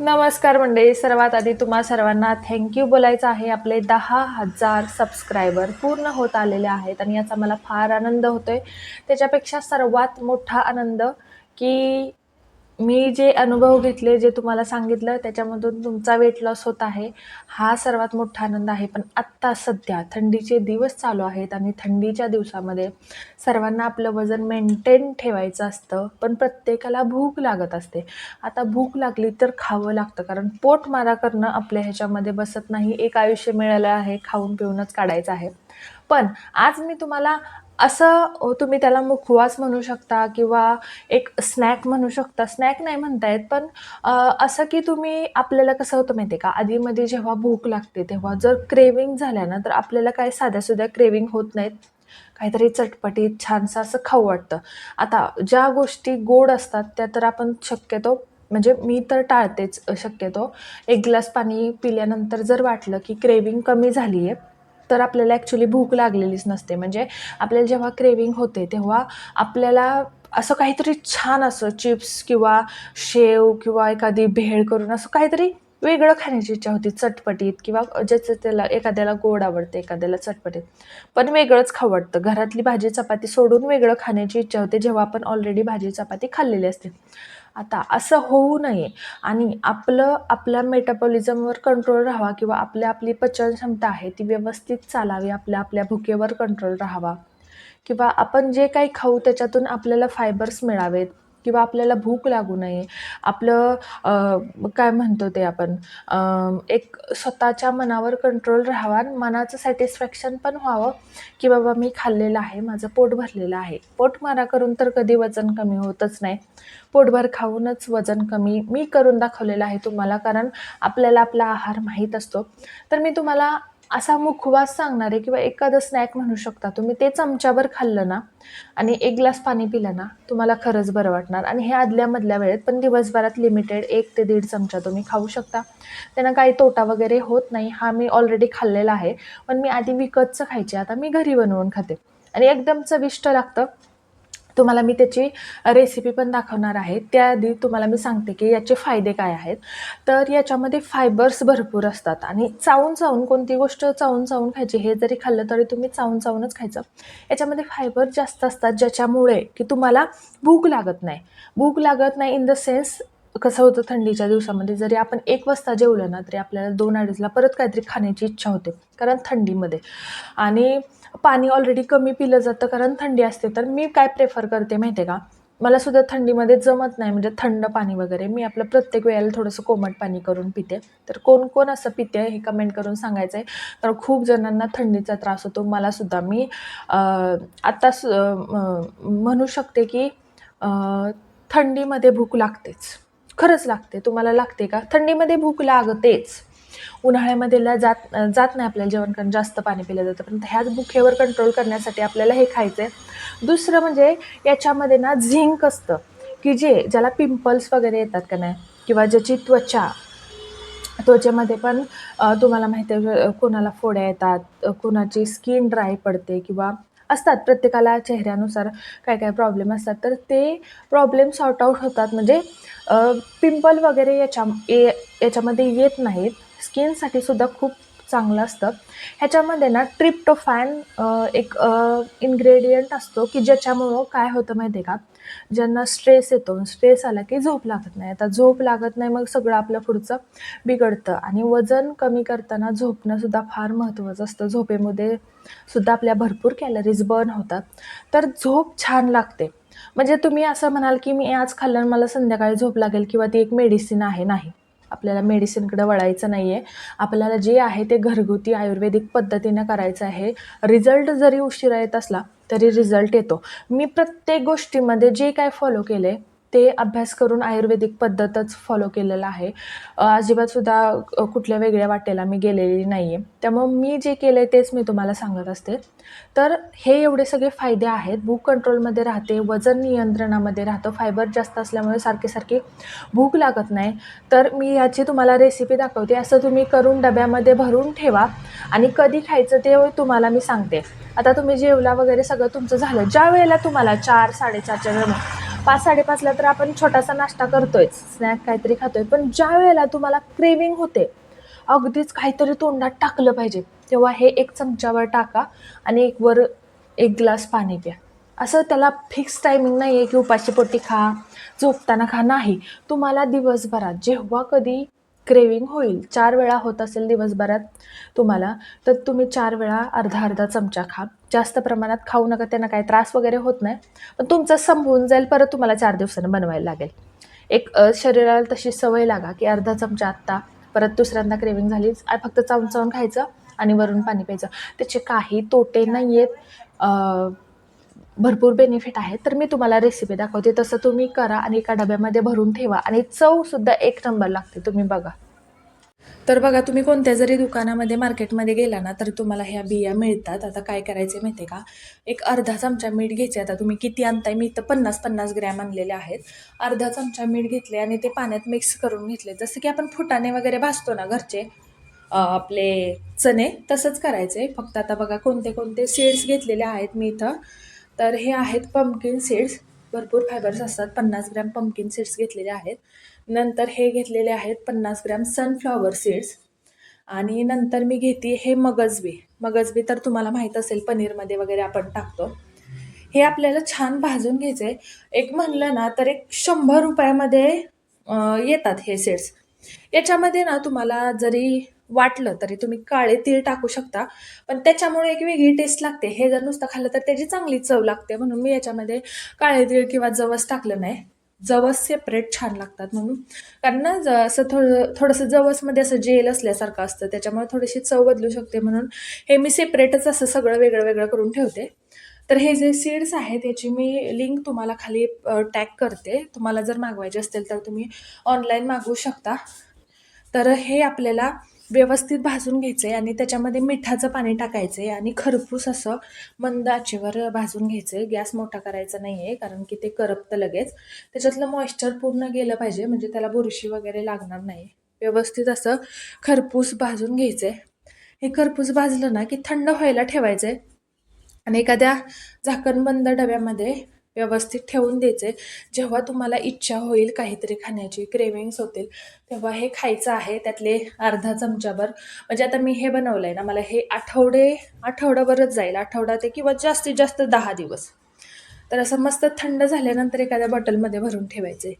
नमस्कार मंडळी सर्वात आधी तुम्हा सर्वांना थँक्यू बोलायचं आहे. आपले दहा हजार सबस्क्रायबर पूर्ण होत आलेले आहेत आणि याचा मला फार आनंद होतोय. त्याच्यापेक्षा सर्वात मोठा आनंद की मी जे अनुभव घेतले जे तुम्हाला सांगितलं त्याच्यामधून तुमचा वेट लॉस होत आहे हा सर्वात मोठा आनंद आहे. पण आत्ता सध्या थंडीचे दिवस चालू आहेत आणि थंडीच्या दिवसामध्ये सर्वांना आपलं वजन मेंटेन ठेवायचं असतं पण प्रत्येकाला भूक लागत असते. आता भूक लागली तर खावं लागतं कारण पोट मारा करणं आपल्या ह्याच्यामध्ये बसत नाही. एक आयुष्य मिळालं आहे खाऊन पिऊनच काढायचं आहे. पण आज मी तुम्हाला असं तुम्ही त्याला मुखवास म्हणू शकता किंवा एक स्नॅक म्हणू शकता. स्नॅक नाही म्हणता येत पण असं की तुम्ही आपल्याला कसं होतं माहिती आहे का? आधीमध्ये जेव्हा भूक लागते तेव्हा जर क्रेविंग झाल्या ना तर आपल्याला काय साध्यासुद्धा क्रेविंग होत नाहीत. काहीतरी चटपटीत छानसं असं खाऊ वाटतं. आता ज्या गोष्टी गोड असतात त्या तर आपण शक्यतो म्हणजे मी तर टाळतेच शक्यतो. एक ग्लास पाणी पिल्यानंतर जर वाटलं की क्रेविंग कमी झाली आहे तर आपल्याला ॲक्च्युली भूक लागलेलीच नसते. म्हणजे आपल्याला जेव्हा क्रेविंग होते तेव्हा आपल्याला असं काहीतरी छान असं चिप्स किंवा शेव किंवा एखादी भेळ करून असं काहीतरी वेगळं खाण्याची इच्छा होती चटपटीत किंवा ज्याचं त्याला एखाद्याला गोड आवडते एखाद्याला चटपटीत. पण वेगळंच खावडतं वाटतं. घरातली भाजी चपाती सोडून वेगळं खाण्याची इच्छा होते जेव्हा आपण ऑलरेडी भाजी चपाती खाल्लेली असते. आता असं होऊ नये आणि आपलं आपल्या मेटाबॉलिझमवर कंट्रोल राहावा किंवा आपल्या आपली पचन क्षमता आहे ती व्यवस्थित चालावी आपल्या आपल्या भुकेवर कंट्रोल राहावा. किंवा आपण जे काही खाऊ त्याच्यातून आपल्याला फायबर्स मिळावेत. किंवा आपल्याला भूक लागू नये. आपलं काय म्हणतो ते आपण एक स्वतःच्या मनावर कंट्रोल राहावा मनाचं सॅटिस्फॅक्शन पण व्हावं की बाबा मी खाल्लेलं आहे माझं पोट भरलेलं आहे. पोट मारा करून तर कधी वजन कमी होतच नाही. पोटभर खाऊनच वजन कमी मी करून दाखवलेलं आहे तुम्हाला कारण आपल्याला आपला आहार माहीत असतो. तर मी तुम्हाला असा मुखवास सांगणार आहे किंवा एखादं स्नॅक म्हणू शकता. तुम्ही ते चमच्यावर खाल्लं ना आणि एक ग्लास पाणी पिलं ना तुम्हाला खरंच बरं वाटणार. आणि हे आदल्या मधल्या वेळेत पण दिवसभरात लिमिटेड एक ते दीड चमचा तुम्ही खाऊ शकता. त्यांना काही तोटा वगैरे होत नाही. हा मी ऑलरेडी खाल्लेला आहे. पण मी आधी विकतचं खायचे. आता मी घरी बनवून खाते. आणि एकदम चविष्ट लागतं. तुम्हाला मी त्याची रेसिपी पण दाखवणार आहे. त्याआधी तुम्हाला मी सांगते की याचे फायदे काय आहेत. तर याच्यामध्ये फायबर्स भरपूर असतात आणि चावून चावून कोणती गोष्ट चावून चावून खायची हे जरी खाल्लं तरी तुम्ही चावून चावूनच खायचं. याच्यामध्ये फायबर जास्त असतात ज्याच्यामुळे की तुम्हाला भूक लागत नाही. भूक लागत नाही इन द सेन्स कसं होतं थंडीच्या दिवसामध्ये जरी आपण एक वाजता जेवलं ना तरी आपल्याला दोन अडीचला परत काहीतरी खाण्याची इच्छा होते कारण थंडीमध्ये. आणि पाणी ऑलरेडी कमी पिलं जातं कारण थंडी असते. तर मी काय प्रेफर करते माहिती आहे का? मला सुद्धा थंडीमध्ये जमत नाही म्हणजे थंड पाणी वगैरे. मी आपलं प्रत्येक वेळेला थोडंसं कोमट पाणी करून पिते. तर कोण कोण असं पिते हे कमेंट करून सांगायचं आहे तर खूप जणांना थंडीचा त्रास होतो. मला सुद्धा मी आत्ता आता सु- म्हणू शकते की थंडीमध्ये भूक लागतेच. खरंच लागते. तुम्हाला लागते का? थंडीमध्ये भूक लागतेच. उन्हाळ्यामध्ये ला जात जात नाही आपल्याला जेवण कारण जास्त पाणी पिलं जातं. पण ह्याच भुकेवर कंट्रोल करण्यासाठी आपल्याला हे खायचं आहे दुसरं म्हणजे याच्यामध्ये ना झिंक असतं. की जे ज्याला पिंपल्स वगैरे येतात का नाही? किंवा ज्याची त्वचा. त्वचेमध्ये पण तुम्हाला माहिती आहे कोणाला फोड्या येतात कोणाची स्किन ड्राय पडते किंवा असतात प्रत्येकाला चेहऱ्यानुसार काय काय प्रॉब्लेम असतात. तर ते प्रॉब्लेम सॉर्ट आऊट होतात. म्हणजे पिंपल वगैरे याच्या ए याच्यामध्ये येत नाहीत. स्किनसाठी सुद्धा खूप चांगलं असतं. ह्याच्यामध्ये ना ट्रिप्टोफॅन एक इन्ग्रेडियंट असतो की ज्याच्यामुळं काय होतं माहिती आहे का? ज्यांना स्ट्रेस येतो. स्ट्रेस आला की झोप लागत नाही. आता झोप लागत नाही मग सगळं आपलं पुढचं बिघडतं. आणि वजन कमी करताना झोपणं सुद्धा फार महत्त्वाचं असतं. झोपेमध्ये सुद्धा आपल्या भरपूर कॅलरीज बर्न होतात. तर झोप छान लागते. म्हणजे तुम्ही असं म्हणाल की मी आज खाल्लं मला संध्याकाळी झोप लागेल किंवा ती एक मेडिसिन आहे नाही. आपल्याला मेडिसिनकडे वळायचं नाही आहे आपल्याला जे आहे ते घरगुती आयुर्वेदिक पद्धतीनं करायचं आहे. रिझल्ट जरी उशिरा येत असला तरी रिझल्ट येतो. मी प्रत्येक गोष्टीमध्ये जे काय फॉलो केले ते अभ्यास करून आयुर्वेदिक पद्धतच फॉलो केलेलं आहे. अजिबातसुद्धा कुठल्या वेगळ्या वाटेला मी गेलेली नाही आहे त्यामुळं मी जे केलं आहे तेच मी तुम्हाला सांगत असते. तर हे एवढे सगळे फायदे आहेत. भूक कंट्रोलमध्ये राहते वजन नियंत्रणामध्ये राहतं. फायबर जास्त असल्यामुळे सारखी सारखी भूक लागत नाही. तर मी याची तुम्हाला रेसिपी दाखवते. असं तुम्ही करून डब्यामध्ये भरून ठेवा आणि कधी खायचं ते तुम्हाला मी सांगते. आता तुम्ही जेवला वगैरे सगळं तुमचं झालं. ज्या वेळेला तुम्हाला चार साडेचारच्या वेळेला पाच साडेपाचला तर आपण छोटासा नाश्ता करतोयच स्नॅक काहीतरी खातोय. पण ज्या वेळेला तुम्हाला क्रेविंग होते अगदीच काहीतरी तोंडात टाकलं पाहिजे तेव्हा हे एक चमच्यावर टाका आणि एक वर एक ग्लास पाणी प्या. असं त्याला फिक्स टायमिंग नाही आहे की उपाशी पोटी खा झोपताना खा नाही. तुम्हाला दिवसभरात जेव्हा कधी क्रेविंग होईल. चार वेळा होत असेल दिवसभरात तुम्हाला तर तुम्ही चार वेळा अर्धा अर्धा चमचा खा. जास्त प्रमाणात खाऊ नका त्यांना काही त्रास वगैरे होत नाही. पण तुमचं संपवून जाईल परत तुम्हाला चार दिवसानं बनवायला लागेल. एक शरीराला तशी सवय लागा की अर्धा चमचा आत्ता परत दुसऱ्यांदा क्रेविंग झाली फक्त चावून चावून खायचं आणि वरून पाणी प्यायचं. त्याचे काही तोटे नाही आहेत भरपूर बेनिफिट आहेत तर मी तुम्हाला रेसिपी दाखवते. तसं तुम्ही करा आणि एका डब्यामध्ये भरून ठेवा. आणि चवसुद्धा एक नंबर लागते. तुम्ही बघा. तर बघा तुम्ही कोणत्या जरी दुकानामध्ये मार्केटमध्ये गेला ना तर तुम्हाला ह्या बिया मिळतात. आता काय करायचे माहिती आहे का? एक अर्धा चमचा मीठ घ्यायचे आता तुम्ही किती आणताय? मी तर पन्नास पन्नास ग्रॅम आणलेले आहेत. अर्धा चमचा मीठ घेतले आणि ते पाण्यात मिक्स करून घेतले जसं की आपण फुटाणे वगैरे भाजतो ना घरचे आपले चणे तसंच करायचे फक्त आता बघा कोणते कोणते सीड्स घेतलेले आहेत मी इथं. तर हे आहेत पंपकिन सीड्स भरपूर फायबर्स असतात. पन्नास ग्रॅम पंपकिन सीड्स घेतलेले आहेत. नंतर हे घेतलेले आहेत पन्नास ग्रॅम सनफ्लॉवर सीड्स आणि नंतर मी घेते हे मगजबी. मगजबी तर तुम्हाला माहीत असेल पनीरमध्ये वगैरे आपण टाकतो. हे आपल्याला छान भाजून घ्यायचं आहे एक म्हणलं ना तर एक शंभर रुपयामध्ये येतात हे सीड्स याच्यामध्ये ना तुम्हाला जरी वाटलं तरी तुम्ही काळे तीळ टाकू शकता. पण त्याच्यामुळे एक वेगळी टेस्ट लागते. हे जर नुसतं खाल्लं तर त्याची चांगली चव लागते. म्हणून मी याच्यामध्ये काळे तीळ किंवा जवस टाकलं नाही. जवस सेपरेट छान लागतात म्हणून. कारण ना ज- असं थोडं थोडंसं जवसमध्ये असं जेल असल्यासारखं असतं. त्याच्यामुळे थोडीशी चव बदलू शकते. म्हणून हे मी सेपरेटच असं सगळं वेगळं वेगळं करून ठेवते. तर हे जे सीड्स आहेत याची मी लिंक तुम्हाला खाली टॅग करते. तुम्हाला जर मागवायचे असतील तर तुम्ही ऑनलाईन मागवू शकता. तर हे आपल्याला व्यवस्थित भाजून घ्यायचं आहे आणि त्याच्यामध्ये मिठाचं पाणी टाकायचं आहे आणि खरपूस असं मंद आचेवर भाजून घ्यायचं आहे गॅस मोठा करायचा नाही आहे कारण की ते करपतं लगेच. त्याच्यातलं मॉइश्चर पूर्ण गेलं पाहिजे म्हणजे त्याला बुरशी वगैरे लागणार नाही. व्यवस्थित असं खरपूस भाजून घ्यायचं आहे हे खरपूस भाजलं ना की थंड व्हायला ठेवायचं आहे आणि एखाद्या झाकणबंद डब्यामध्ये व्यवस्थित ठेवून द्यायचे. जेव्हा तुम्हाला इच्छा होईल काहीतरी खाण्याची क्रेविंग्स होतील तेव्हा हे खायचं आहे त्यातले अर्धा चमचाभर. म्हणजे आता मी हे बनवलं आहे ना मला हे आठवडे आठवडाभरच जाईल. आठवडा ते किंवा जास्तीत जास्त दहा दिवस. तर असं मस्त थंड झाल्यानंतर एखाद्या बॉटलमध्ये भरून ठेवायचे.